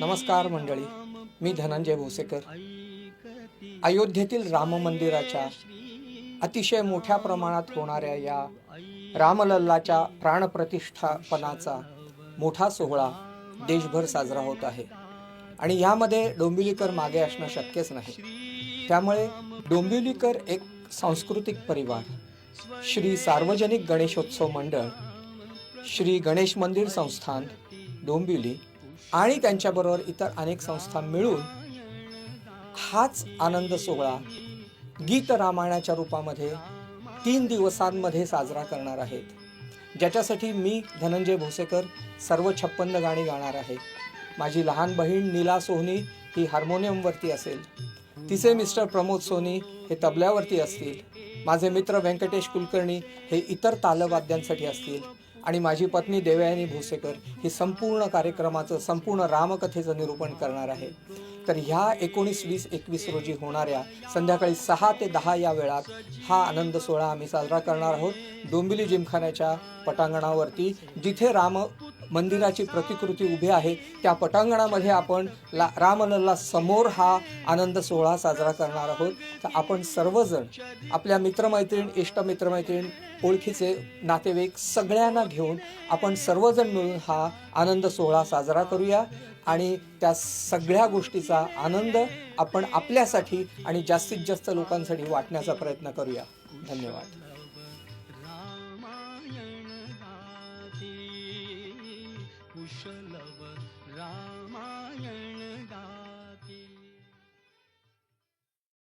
नमस्कार मंडळी मी धनंजय भोसेकर. अयोध्येतील राम मंदिराच्या अतिशय मोठ्या प्रमाणात होणाऱ्या या रामलल्लाच्या प्राणप्रतिष्ठापनाचा मोठा सोहळा देशभर साजरा होत आहे. आणि यामध्ये डोंबिवलीकर मागे असणं शक्यच नाही. त्यामुळे डोंबिवलीकर एक सांस्कृतिक परिवार. श्री सार्वजनिक गणेशोत्सव मंडळ श्री गणेश मंदिर संस्थान डोंबिवली आणि त्यांच्याबरोबर इतर अनेक संस्था मिळून हाच आनंद सोहळा गीत रामायणाच्या रूपामध्ये तीन दिवसांमध्ये साजरा करणार आहेत ज्याच्यासाठी मी धनंजय भोसेकर सर्व छप्पन्न गाणी गाणार आहे. माझी लहान बहीण नीला सोहनी ही हार्मोनियमवरती असेल. तिचे मिस्टर प्रमोद सोनी हे तबल्यावरती असतील. माझे मित्र व्यंकटेश कुलकर्णी हे इतर तालवाद्यांसाठी असतील. आणि माझी पत्नी देवयानी भोसेकर ही संपूर्ण कार्यक्रमाचं संपूर्ण रामकथेचं निरूपण करणार आहे. तर ह्या एकोणीस वीस एकवीस रोजी होणाऱ्या संध्याकाळी सहा ते दहा या वेळात हा आनंद सोहळा आम्ही साजरा करणार आहोत. डोंबिवली जिमखान्याच्या पटांगणावरती जिथे राम मंदिराची प्रतिकृती उभी आहे. त्या पटांगणामध्ये आपण ला रामलल्ला समोर हा आनंद सोहळा साजरा करणार आहोत. तर आपण सर्वजण आपल्या मित्रमैत्रीण इष्ट मित्रमैत्रीण ओळखीचे नातेवाईक सगळ्यांना घेऊन आपण सर्वजण मिळून हा आनंद सोहळा साजरा करूया. आणि त्या सगळ्या गोष्टीचा आनंद आपण आपल्यासाठी आणि जास्तीत जास्त लोकांसाठी वाटण्याचा प्रयत्न करूया. धन्यवाद. कुशल